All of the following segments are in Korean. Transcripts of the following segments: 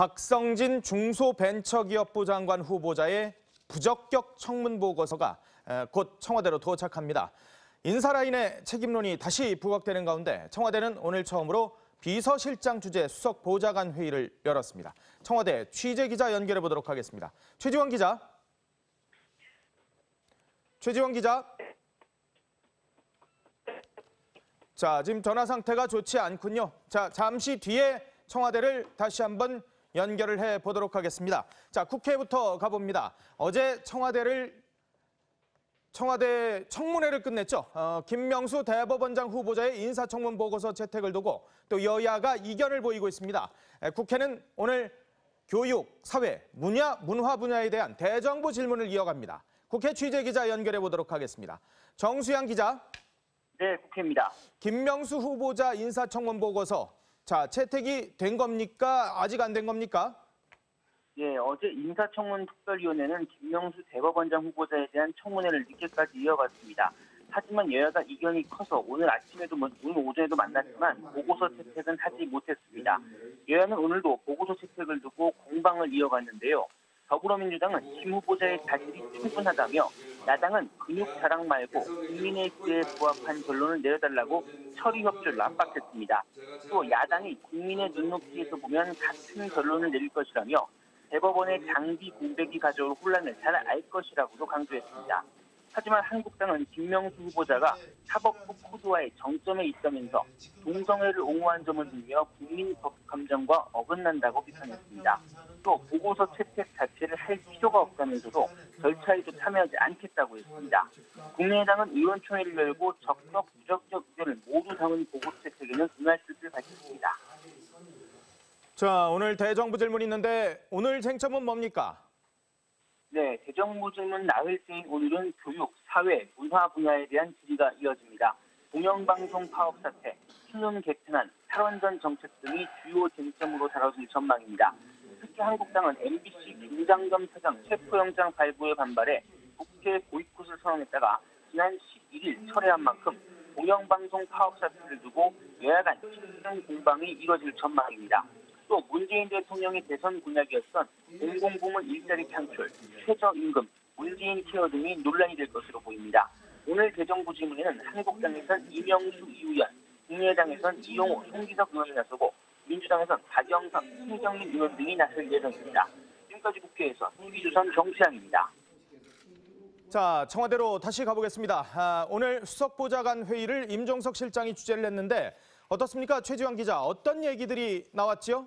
박성진 중소벤처기업부 장관 후보자의 부적격 청문 보고서가 에, 곧 청와대로 도착합니다. 인사라인의 책임론이 다시 부각되는 가운데 청와대는 오늘 처음으로 비서실장 주재 수석 보좌관 회의를 열었습니다. 청와대 취재 기자 연결해 보도록 하겠습니다. 최지원 기자. 최지원 기자. 자, 지금 전화 상태가 좋지 않군요. 자, 잠시 뒤에 청와대를 다시 한번 연결을 해 보도록 하겠습니다. 자, 국회부터 가봅니다. 어제 청와대를 청와대 청문회를 끝냈죠. 어, 김명수 대법원장 후보자의 인사청문 보고서 채택을 두고 또 여야가 이견을 보이고 있습니다. 에, 국회는 오늘 교육, 사회, 문화, 문화 분야에 대한 대정부 질문을 이어갑니다. 국회 취재 기자 연결해 보도록 하겠습니다. 정수양 기자. 네, 국회입니다. 김명수 후보자 인사청문 보고서 자 채택이 된 겁니까? 아직 안 된 겁니까? 예, 어제 인사청문 특별위원회는 김명수 대법원장 후보자에 대한 청문회를 늦게까지 이어갔습니다. 하지만 여야가 이견이 커서 오늘 아침에도 뭐- 오늘 오전에도 만났지만 보고서 채택은 하지 못했습니다. 여야는 오늘도 보고서 채택을 두고 공방을 이어갔는데요. 더불어민주당은 김 후보자의 자질이 충분하다며 야당은 근육 자랑 말고 국민의 기대에 부합한 결론을 내려달라고 처리 협조를 압박했습니다. 또 야당이 국민의 눈높이에서 보면 같은 결론을 내릴 것이라며 대법원의 장비 공백이 가져올 혼란을 잘 알 것이라고도 강조했습니다. 하지만 한국당은 김명수 후보자가 사법부 코드와의 정점에 있다면서 동성애를 옹호한 점을 들며 국민 법 감정과 어긋난다고 비판했습니다. 또 보고서 채택 자체를 할 필요가 없다면서도 절차에도 참여하지 않겠다고 했습니다. 국민의당은 의원총회를 열고 적격, 부적격 의견을 모두 담은 보고서 채택에는 응할 뜻을 밝혔습니다. 자 오늘 대정부 질문 있는데 오늘 쟁점은 뭡니까? 네, 대정부 질문 나흘 때인 오늘은 교육, 사회, 문화 분야에 대한 질의가 이어집니다. 공영방송 파업 사태, 신문 개편안, 탈원전 정책 등이 주요 쟁점으로 다뤄질 전망입니다. 특히 한국당은 MBC 김장겸 사장 체포영장 발부에 반발해 국회 보이콧을 선언했다가 지난 11일 철회한 만큼 공영방송 파업 사태를 두고 여야 간 신경 공방이 이뤄질 전망입니다. 또 문재인 대통령의 대선 공약이었던 공공부문 일자리 창출, 최저임금, 문재인 케어 등이 논란이 될 것으로 보입니다. 오늘 대정부 질문에는 한국당에선 이명수 이우연, 국민의당에선 이용호, 송기석 의원이 나서고 민주당에선 박영선, 신정민 의원 등이 나설 예정입니다. 지금까지 국회에서 TV조선 정수양입니다. 자 청와대로 다시 가보겠습니다. 아, 오늘 수석보좌관 회의를 임종석 실장이 주재를 했는데 어떻습니까? 최지원 기자 어떤 얘기들이 나왔지요?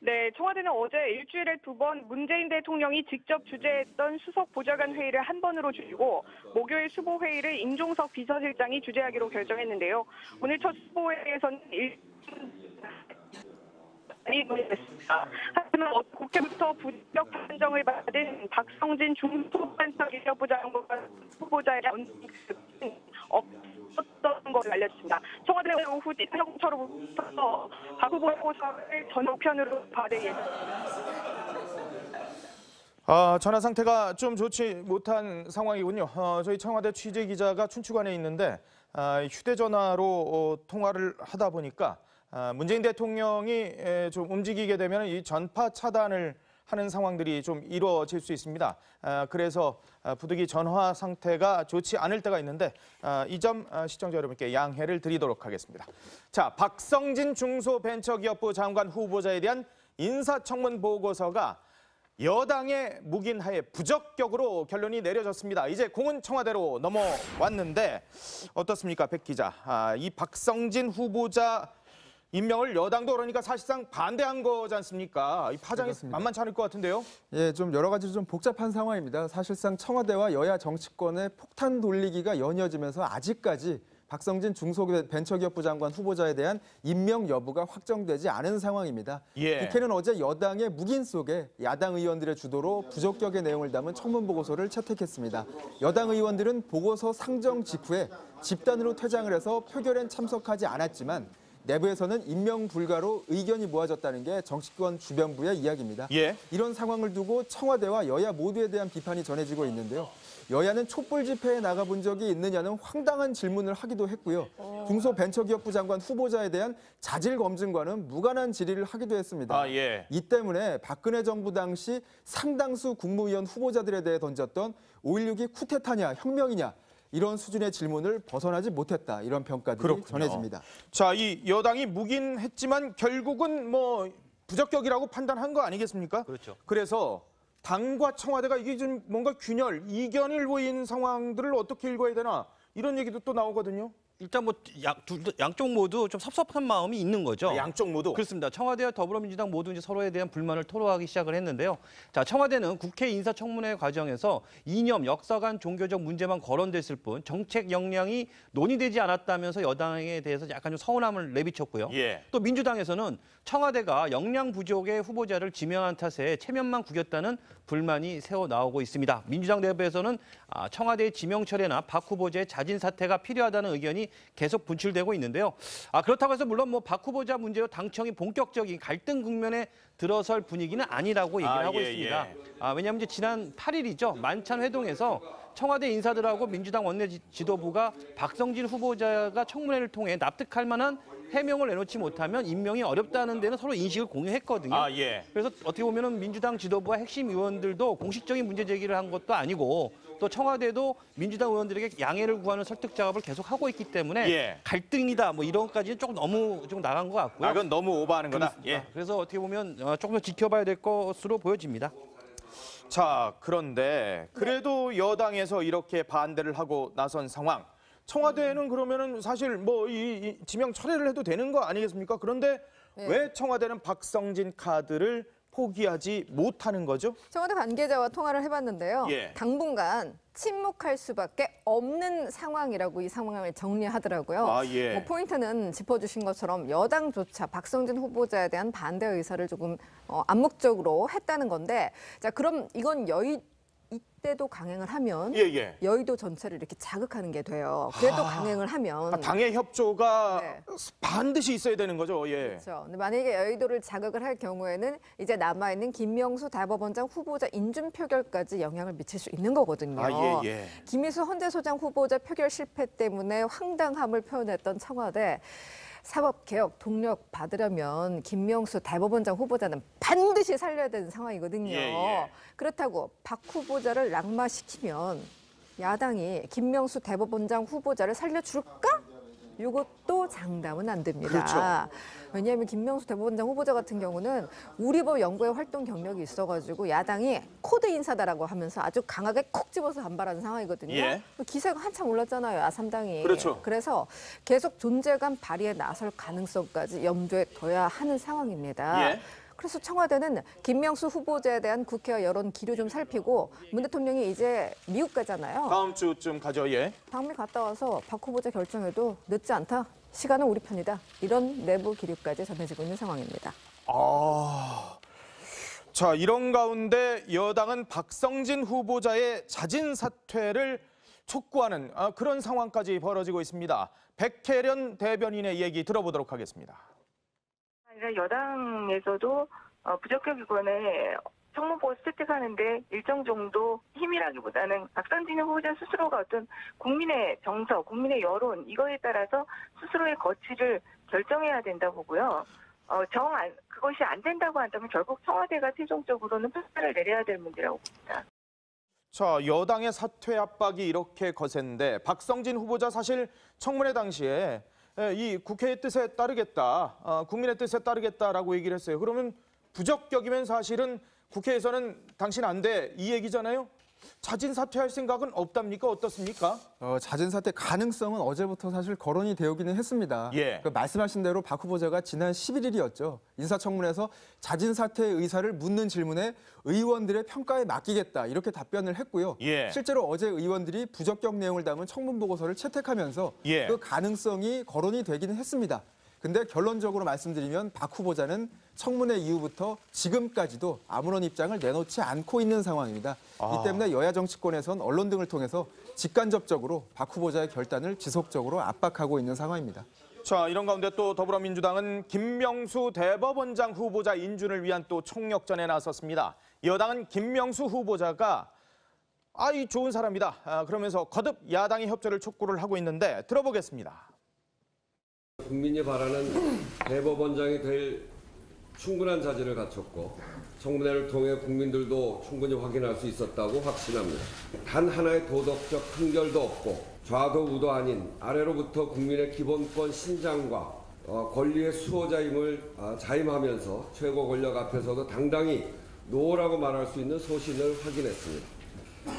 네, 청와대는 어제 일주일에 두 번 문재인 대통령이 직접 주재했던 수석 보좌관 회의를 한 번으로 줄이고 목요일 수보 회의를 임종석 비서실장이 주재하기로 결정했는데요. 오늘 첫 수보 회의에서는 일. 하지만 국회부터 부적 판정을 받은 박성진 중소벤처기업부 장관 후보자에 대한 없었던 것을. 청와대는 오늘 오후 대통령처로부터 박 후보 보고서를 전우편으로 받을 예정입니다. 아, 전화 상태가 좀 좋지 못한 상황이군요. 어, 저희 청와대 취재 기자가 춘추관에 있는데 아, 휴대전화로 어, 통화를 하다 보니까 아, 문재인 대통령이 에, 좀 움직이게 되면 이 전파 차단을 하는 상황들이 좀 이루어질 수 있습니다. 아, 그래서 아, 부득이 전화 상태가 좋지 않을 때가 있는데 아, 이점 시청자 여러분께 양해를 드리도록 하겠습니다. 자, 박성진 중소벤처기업부 장관 후보자에 대한 인사청문 보고서가 여당의 묵인하에 부적격으로 결론이 내려졌습니다. 이제 공은 청와대로 넘어왔는데 어떻습니까, 백 기자? 아, 이 박성진 후보자 임명을 여당도 그러니까 사실상 반대한 거지 않습니까? 이 파장이 그렇습니다. 만만치 않을 것 같은데요. 예, 좀 여러 가지 좀 복잡한 상황입니다. 사실상 청와대와 여야 정치권의 폭탄 돌리기가 연이어지면서 아직까지 박성진 중소벤처기업부 장관 후보자에 대한 임명 여부가 확정되지 않은 상황입니다. 예. 국회는 어제 여당의 묵인 속에 야당 의원들의 주도로 부적격의 내용을 담은 청문 보고서를 채택했습니다. 여당 의원들은 보고서 상정 직후에 집단으로 퇴장을 해서 표결엔 참석하지 않았지만 내부에서는 임명 불가로 의견이 모아졌다는 게 정치권 주변부의 이야기입니다. 예. 이런 상황을 두고 청와대와 여야 모두에 대한 비판이 전해지고 있는데요. 여야는 촛불 집회에 나가본 적이 있느냐는 황당한 질문을 하기도 했고요. 중소벤처기업부 장관 후보자에 대한 자질 검증과는 무관한 질의를 하기도 했습니다. 아, 예. 이 때문에 박근혜 정부 당시 상당수 국무위원 후보자들에 대해 던졌던 5.16이 쿠데타냐 혁명이냐 이런 수준의 질문을 벗어나지 못했다 이런 평가들이 그렇군요. 전해집니다. 자, 이 여당이 묵인했지만 결국은 뭐 부적격이라고 판단한 거 아니겠습니까? 그렇죠. 그래서 당과 청와대가 이게 좀 뭔가 균열, 이견을 보인 상황들을 어떻게 읽어야 되나 이런 얘기도 또 나오거든요. 일단 뭐 양, 둘, 양쪽 모두 좀 섭섭한 마음이 있는 거죠. 양쪽 모두. 그렇습니다. 청와대와 더불어민주당 모두 이제 서로에 대한 불만을 토로하기 시작을 했는데요. 자, 청와대는 국회 인사청문회 과정에서 이념, 역사관, 종교적 문제만 거론됐을 뿐 정책 역량이 논의되지 않았다면서 여당에 대해서 약간 좀 서운함을 내비쳤고요. 예. 또 민주당에서는 청와대가 역량 부족의 후보자를 지명한 탓에 체면만 구겼다는 불만이 새어 나오고 있습니다. 민주당 내부에서는 아, 청와대의 지명 철회나 박 후보자의 자진 사퇴가 필요하다는 의견이 계속 분출되고 있는데요. 아, 그렇다고 해서 물론 뭐 박 후보자 문제로 당청이 본격적인 갈등 국면에 들어설 분위기는 아니라고 얘기를 아, 하고 예, 있습니다. 예. 아, 왜냐하면 이제 지난 8일이죠. 만찬 회동에서 청와대 인사들하고 민주당 원내 지- 지도부가 박성진 후보자가 청문회를 통해 납득할 만한 해명을 내놓지 못하면 임명이 어렵다는 데는 서로 인식을 공유했거든요. 아, 예. 그래서 어떻게 보면은 민주당 지도부와 핵심 의원들도 공식적인 문제 제기를 한 것도 아니고 또 청와대도 민주당 의원들에게 양해를 구하는 설득 작업을 계속 하고 있기 때문에 예. 갈등이다 뭐 이런까지는 조금 너무 좀 나간 것 같고요. 아, 그건 너무 오버하는 거다. 예. 그래서 어떻게 보면 어, 조금 더 지켜봐야 될 것으로 보여집니다. 자, 그런데 그래도 여당에서 이렇게 반대를 하고 나선 상황. 청와대는 그러면은 사실 뭐이 지명 철회를 해도 되는 거 아니겠습니까? 그런데 네. 왜 청와대는 박성진 카드를 포기하지 못하는 거죠? 청와대 관계자와 통화를 해봤는데요. 예. 당분간 침묵할 수밖에 없는 상황이라고 이 상황을 정리하더라고요. 아, 예. 뭐 포인트는 짚어주신 것처럼 여당조차 박성진 후보자에 대한 반대 의사를 조금 어, 암묵적으로 했다는 건데, 자 그럼 이건 여의 이때도 강행을 하면 예, 예. 여의도 전체를 이렇게 자극하는 게 돼요. 그래도 강행을 하면 아, 당의 협조가 네. 반드시 있어야 되는 거죠. 예. 그렇죠. 근데 만약에 여의도를 자극을 할 경우에는 이제 남아 있는 김명수 대법원장 후보자 인준 표결까지 영향을 미칠 수 있는 거거든요. 아, 예, 예. 김희수 헌재소장 후보자 표결 실패 때문에 황당함을 표현했던 청와대 사법개혁 동력 받으려면 김명수 대법원장 후보자는 반드시 살려야 되는 상황이거든요. 예, 예. 그렇다고 박 후보자를 낙마시키면 야당이 김명수 대법원장 후보자를 살려줄까? 이것도 장담은 안 됩니다. 그렇죠. 왜냐하면 김명수 대법원장 후보자 같은 경우는 우리 법 연구의 활동 경력이 있어가지고 야당이 코드 인사다라고 하면서 아주 강하게 콕 집어서 반발하는 상황이거든요. 예. 기세가 한참 올랐잖아요, 아삼당이. 그렇죠. 그래서 계속 존재감 발휘에 나설 가능성까지 염두에 둬야 하는 상황입니다. 예. 그래서 청와대는 김명수 후보자에 대한 국회와 여론 기류 좀 살피고 문 대통령이 이제 미국 가잖아요. 다음 주쯤 가죠. 예. 방미 갔다 와서 박 후보자 결정에도 늦지 않다. 시간은 우리 편이다. 이런 내부 기류까지 전해지고 있는 상황입니다. 아. 자, 이런 가운데 여당은 박성진 후보자의 자진 사퇴를 촉구하는 아, 그런 상황까지 벌어지고 있습니다. 백혜련 대변인의 얘기 들어보도록 하겠습니다. 아니라 여당에서도 어, 부적격 의견에 청문보고서 채택하는데 일정 정도 힘이라기보다는 박선진 후보자 스스로가 어떤 국민의 정서, 국민의 여론 이거에 따라서 스스로의 거취를 결정해야 된다 보고요. 어, 정 안, 그것이 안 된다고 한다면 결국 청와대가 최종적으로는 판단을 내려야 될 문제라고 봅니다. 자, 여당의 사퇴 압박이 이렇게 거센데 박성진 후보자 사실 청문회 당시에 에, 이 국회의 뜻에 따르겠다, 어, 국민의 뜻에 따르겠다라고 얘기를 했어요. 그러면 부적격이면 사실은 국회에서는 당신 안 돼 이 얘기잖아요. 자진 사퇴할 생각은 없답니까? 어떻습니까? 어, 자진 사퇴 가능성은 어제부터 사실 거론이 되어기는 했습니다. 예. 그 말씀하신 대로 박 후보자가 지난 11일이었죠. 인사청문회에서 자진 사퇴의 의사를 묻는 질문에 의원들의 평가에 맡기겠다 이렇게 답변을 했고요. 예. 실제로 어제 의원들이 부적격 내용을 담은 청문 보고서를 채택하면서 예. 그 가능성이 거론이 되기는 했습니다. 근데 결론적으로 말씀드리면 박 후보자는 청문회 이후부터 지금까지도 아무런 입장을 내놓지 않고 있는 상황입니다. 아. 이 때문에 여야 정치권에선 언론 등을 통해서 직간접적으로 박 후보자의 결단을 지속적으로 압박하고 있는 상황입니다. 자, 이런 가운데 또 더불어민주당은 김명수 대법원장 후보자 인준을 위한 또 총력전에 나섰습니다. 여당은 김명수 후보자가 아, 이 좋은 사람이다. 아, 그러면서 거듭 야당의 협조를 촉구를 하고 있는데 들어보겠습니다. 국민이 바라는 대법원장이 될 충분한 자질을 갖췄고 청문회를 통해 국민들도 충분히 확인할 수 있었다고 확신합니다. 단 하나의 도덕적 한결도 없고 좌도 우도 아닌 아래로부터 국민의 기본권 신장과 어, 권리의 수호자임을 아, 자임하면서 최고 권력 앞에서도 당당히 노라고 말할 수 있는 소신을 확인했습니다.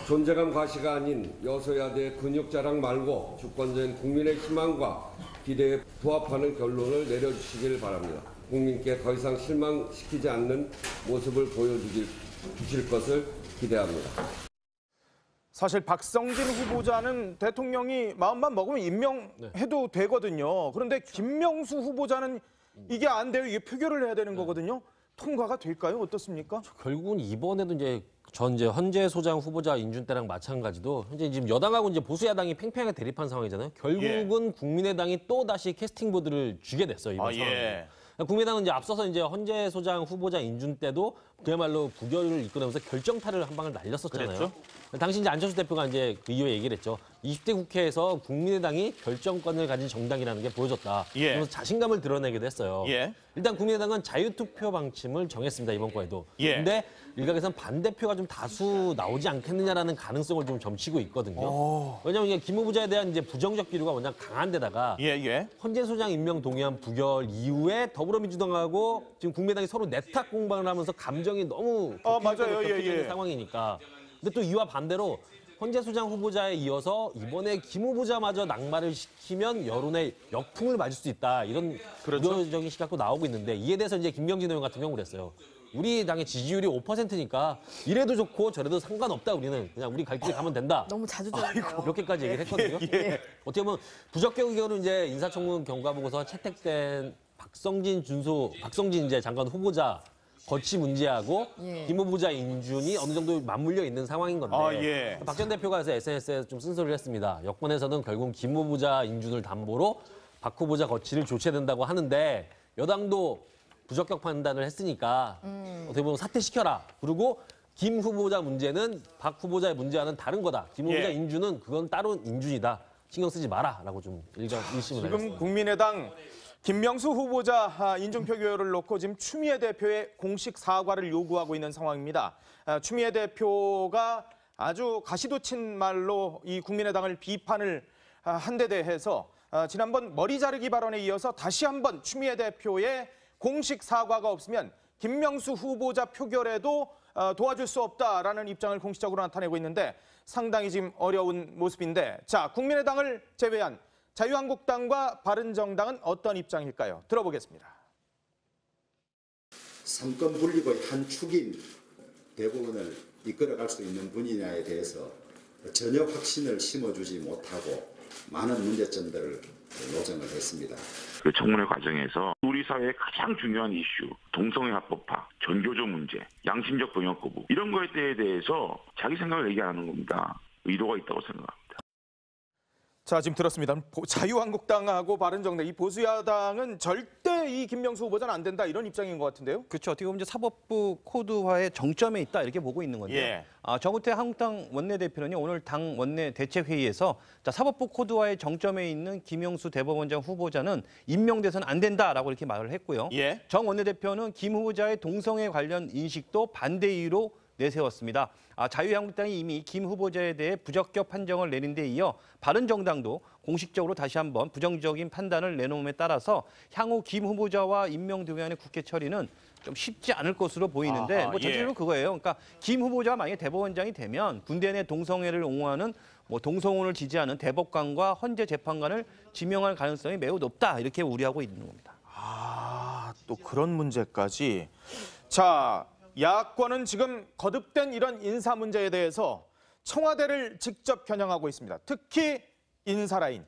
존재감 과시가 아닌 여소야대의 근육 자랑 말고 주권자인 국민의 희망과 기대에 부합하는 결론을 내려주시길 바랍니다. 국민께 더 이상 실망시키지 않는 모습을 보여주길 주실 것을 기대합니다. 사실 박성진 후보자는 대통령이 마음만 먹으면 임명해도 되거든요. 그런데 김명수 후보자는 이게 안 돼요. 이게 표결을 해야 되는 거거든요. 통과가 될까요? 어떻습니까? 결국은 이번에도 이제 전 이제 헌재 소장 후보자 인준 때랑 마찬가지도 현재 지금 여당하고 이제 보수 야당이 팽팽하게 대립한 상황이잖아요. 결국은 국민의당이 또 다시 캐스팅 보드를 주게 됐어요 이번 아, 상황. 예. 국민의당은 이제 앞서서 이제 헌재 소장 후보자 인준 때도 그야말로 부결을 이끌어내면서 결정타를 한 방을 날렸었잖아요. 그랬죠. 당시 이제 안철수 대표가 이제 그 이후에 얘기를 했죠. 20대 국회에서 국민의당이 결정권을 가진 정당이라는 게 보여줬다. 예. 그래서 자신감을 드러내기도 했어요. 예. 일단 국민의당은 자유투표 방침을 정했습니다 이번 거에도. 예. 근데 일각에서는 반대표가 좀 다수 나오지 않겠느냐라는 가능성을 좀 점치고 있거든요. 왜냐하면 이게 김 후보자에 대한 이제 부정적 기류가 워낙 강한데다가 예, 예. 헌재 소장 임명 동의안 부결 이후에 더불어민주당하고 지금 국민의당이 서로 내탁 공방을 하면서 감정이 너무 어, 격해지고 맞아요. 예, 예. 상황이니까. 근데 또 이와 반대로 헌재 소장 후보자에 이어서 이번에 김 후보자마저 낙마를 시키면 여론의 역풍을 맞을 수 있다 이런 그렇죠. 우려적인 시각도 나오고 있는데 이에 대해서 이제 김경진 의원 같은 경우 그랬어요. 우리 당의 지지율이 5%니까 이래도 좋고 저래도 상관없다 우리는 그냥 우리 갈 길에 가면 된다. 너무 자주 들어요. 이렇게까지 얘기를 했거든요. 어떻게 보면 부적격 의견은 이제 인사청문 경과 보고서 채택된 박성진 준소 박성진 이제 장관 후보자 거치 문제하고 예. 김 후보자 인준이 어느 정도 맞물려 있는 상황인 건데 아, 예. 박 전 대표가 그래서 SNS에 좀 쓴소리를 했습니다. 여권에서는 결국 김 후보자 인준을 담보로 박 후보자 거치를 조치해야 된다고 하는데 여당도 부적격 판단을 했으니까 어떻게 보면 사퇴시켜라. 그리고 김 후보자 문제는 박 후보자의 문제와는 다른 거다. 김 후보자 예. 인준은 그건 따로 인준이다. 신경 쓰지 마라라고 좀 일정 일심을 지금. 국민의당 김명수 후보자 아, 인준 표결을 놓고 지금 추미애 대표의 공식 사과를 요구하고 있는 상황입니다. 아, 추미애 대표가 아주 가시도친 말로 이 국민의당을 비판을 아, 한데 대해서 아, 지난번 머리 자르기 발언에 이어서 다시 한번 추미애 대표의 공식 사과가 없으면 김명수 후보자 표결에도 어, 도와줄 수 없다라는 입장을 공식적으로 나타내고 있는데 상당히 지금 어려운 모습인데 자 국민의당을 제외한 자유한국당과 바른정당은 어떤 입장일까요? 들어보겠습니다. 삼권 분립의 한 축인 대부분을 이끌어갈 수 있는 분이냐에 대해서 전혀 확신을 심어주지 못하고 많은 문제점들을 노정을 했습니다. 그 청문회 과정에서 우리 사회의 가장 중요한 이슈, 동성애 합법화, 전교조 문제, 양심적 병역 거부 이런 거에 대해서 자기 생각을 얘기하는 겁니다. 의도가 있다고 생각합니다. 자 지금 들었습니다. 보- 자유한국당하고 바른정당 이 보수야당은 절대 이 김명수 후보자는 안 된다 이런 입장인 것 같은데요. 그렇죠. 어떻게 보면 이제 사법부 코드화의 정점에 있다 이렇게 보고 있는 건데. 예. 아, 정우태 한국당 원내대표는요 오늘 당 원내 대책 회의에서 자, 사법부 코드화의 정점에 있는 김영수 대법원장 후보자는 임명돼서는 안 된다라고 이렇게 말을 했고요. 예. 정 원내대표는 김 후보자의 동성애 관련 인식도 반대 이유로 내세웠습니다. 아, 자유한국당이 이미 김 후보자에 대해 부적격 판정을 내린 데 이어 바른정당도 공식적으로 다시 한번 부정적인 판단을 내놓음에 따라서 향후 김 후보자와 임명 동의안의 국회 처리는 좀 쉽지 않을 것으로 보이는데 아하, 뭐 전체적으로 예. 그거예요. 그러니까 김 후보자가 만약에 대법원장이 되면 군대 내 동성애를 옹호하는 뭐 동성혼을 지지하는 대법관과 헌재 재판관을 지명할 가능성이 매우 높다 이렇게 우려하고 있는 겁니다. 아, 또 그런 문제까지. 자, 야권은 지금 거듭된 이런 인사 문제에 대해서 청와대를 직접 겨냥하고 있습니다. 특히 인사라인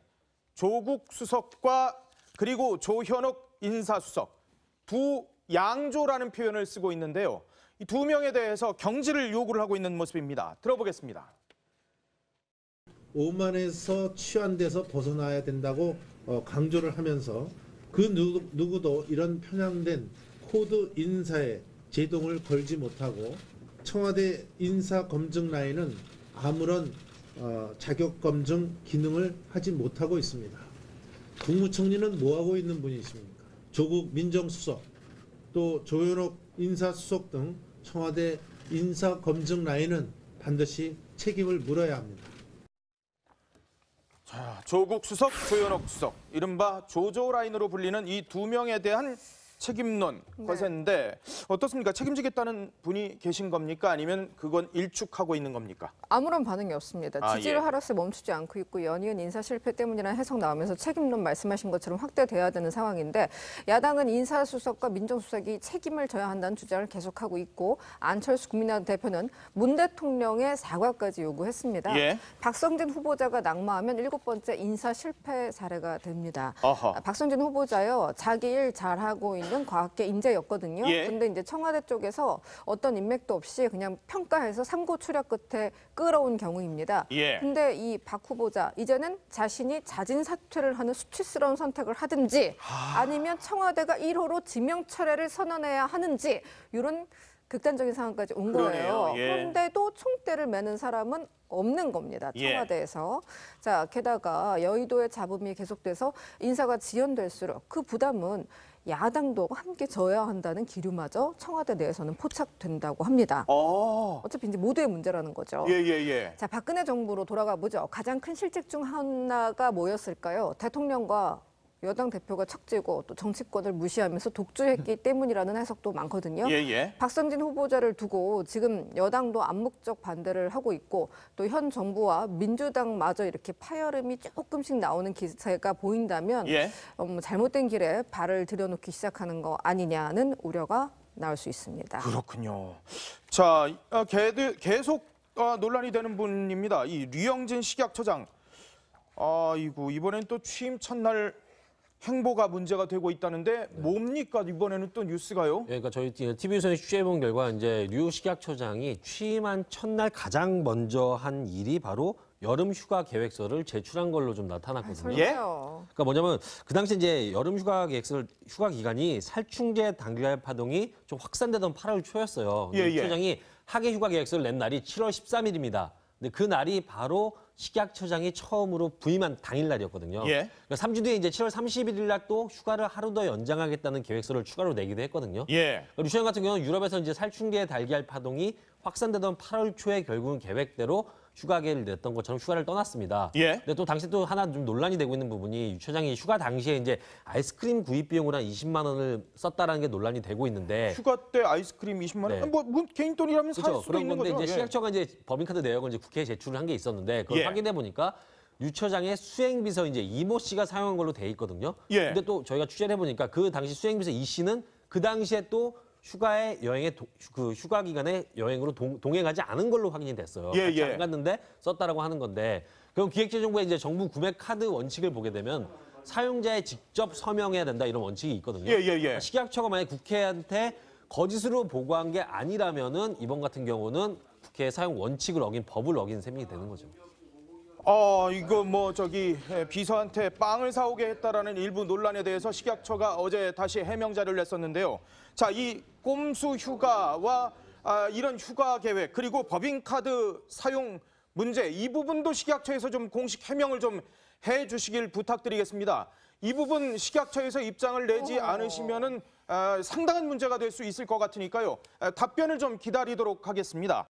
조국 수석과 그리고 조현옥 인사수석 두 양조라는 표현을 쓰고 있는데요. 이 두 명에 대해서 경질을 요구를 하고 있는 모습입니다. 들어보겠습니다. 오만에서 취한돼서 벗어나야 된다고 어, 강조를 하면서 그 누구, 누구도 이런 편향된 코드 인사에 제동을 걸지 못하고 청와대 인사 검증 라인은 아무런 어, 자격 검증 기능을 하지 못하고 있습니다. 국무총리는 뭐 하고 있는 분이십니까? 조국 민정수석, 또 조현옥 인사수석 등 청와대 인사 검증 라인은 반드시 책임을 물어야 합니다. 자, 조국 수석, 조현옥 수석, 이른바 조조 라인으로 불리는 이 두 명에 대한 책임론 네. 거세인데 어떻습니까? 책임지겠다는 분이 계신 겁니까? 아니면 그건 일축하고 있는 겁니까? 아무런 반응이 없습니다. 아, 지지를 예. 하락세 멈추지 않고 있고 연이은 인사 실패 때문이라는 해석 나오면서 책임론 말씀하신 것처럼 확대돼야 되는 상황인데 야당은 인사수석과 민정수석이 책임을 져야 한다는 주장을 계속하고 있고 안철수 국민의당 대표는 문 대통령의 사과까지 요구했습니다. 예. 박성진 후보자가 낙마하면 일곱 번째 인사 실패 사례가 됩니다. 어허. 아, 박성진 후보자요 자기 일 잘하고 있는 과학계 인재였거든요. 예. 근데 이제 청와대 쪽에서 어떤 인맥도 없이 그냥 평가해서 삼고 추력 끝에 끌어온 경우입니다. 예. 근데 이 박 후보자 이제는 자신이 자진 사퇴를 하는 수치스러운 선택을 하든지 아니면 청와대가 1호로 지명 철회를 선언해야 하는지 이런 극단적인 상황까지 온 그러네요. 거예요. 예. 그런데도 총대를 매는 사람은 없는 겁니다. 예. 청와대에서. 자, 게다가 여의도의 잡음이 계속돼서 인사가 지연될수록 그 부담은 야당도 함께 져야 한다는 기류마저 청와대 내에서는 포착된다고 합니다. 어. 어차피 이제 모두의 문제라는 거죠. 예, 예, 예. 자, 박근혜 정부로 돌아가 보죠. 가장 큰 실책 중 하나가 뭐였을까요? 대통령과 여당 대표가 척지고 또 정치권을 무시하면서 독주했기 때문이라는 해석도 많거든요. 예, 예. 박성진 후보자를 두고 지금 여당도 암묵적 반대를 하고 있고 또 현 정부와 민주당마저 이렇게 파열음이 조금씩 나오는 기세가 보인다면 예. 어, 뭐 잘못된 길에 발을 들여놓기 시작하는 거 아니냐는 우려가 나올 수 있습니다. 그렇군요. 자, 어, 개- 계속 어, 논란이 되는 분입니다. 이 류영진 식약처장. 아이고 이번엔 또 취임 첫날 행보가 문제가 되고 있다는데 뭡니까 이번에는 또 뉴스가요? 예, 그러니까 저희 TV에서 취재해본 결과 이제 류 식약처장이 취임한 첫날 가장 먼저 한 일이 바로 여름 휴가 계획서를 제출한 걸로 좀 나타났거든요. 예? 그러니까 뭐냐면 그 당시 이제 여름 휴가 계획서를 휴가 기간이 살충제 단기간 파동이 좀 확산되던 8월 초였어요. 예, 류 예. 처장이 하계 휴가 계획서를 낸 날이 7월 13일입니다. 근데 그 날이 바로 식약처장이 처음으로 부임한 당일 날이었거든요. 예. 그러니까 3주 뒤에 이제 7월 31일 날 또 휴가를 하루 더 연장하겠다는 계획서를 추가로 내기도 했거든요. 예. 루시안 같은 경우는 유럽에서 이제 살충계 달걀 파동이 확산되던 8월 초에 결국은 계획대로 휴가계를 냈던 것처럼 휴가를 떠났습니다. 예. 근데 또 당시 또 하나 좀 논란이 되고 있는 부분이 유 처장이 휴가 당시에 이제 아이스크림 구입 비용으로 한 20만 원을 썼다라는 게 논란이 되고 있는데 휴가 때 아이스크림 20만 원? 네. 뭐, 뭐 개인 돈이라면 살 그렇죠. 수도 그런 있는 건데 거죠. 이제 예. 식약처가 이제 법인카드 내역을 이제 국회에 제출을 한 게 있었는데 그걸 예. 확인해 보니까 유 처장의 수행비서 이제 이모 씨가 사용한 걸로 돼 있거든요. 예. 근데 또 저희가 취재를 해보니까 그 당시 수행비서 이 씨는 그 당시에 또 휴가에 여행에 도- 그 휴가 기간에 여행으로 동, 동행하지 않은 걸로 확인이 됐어요. 예, 예. 안 갔는데 썼다라고 하는 건데 그럼 기획재정부의 이제 정부 구매 카드 원칙을 보게 되면 사용자에 직접 서명해야 된다 이런 원칙이 있거든요. 예, 예, 예. 식약처가 만약 국회한테 거짓으로 보고한 게 아니라면은 이번 같은 경우는 국회 사용 원칙을 어긴 법을 어긴 셈이 되는 거죠. 어 이거 뭐 저기 예, 비서한테 빵을 사오게 했다라는 일부 논란에 대해서 식약처가 어제 다시 해명 자료를 냈었는데요. 자, 이 꼼수 휴가와 아, 이런 휴가 계획 그리고 법인카드 사용 문제 이 부분도 식약처에서 좀 공식 해명을 좀 해주시길 부탁드리겠습니다. 이 부분 식약처에서 입장을 내지 어. 않으시면은 아, 상당한 문제가 될 수 있을 것 같으니까요. 아, 답변을 좀 기다리도록 하겠습니다.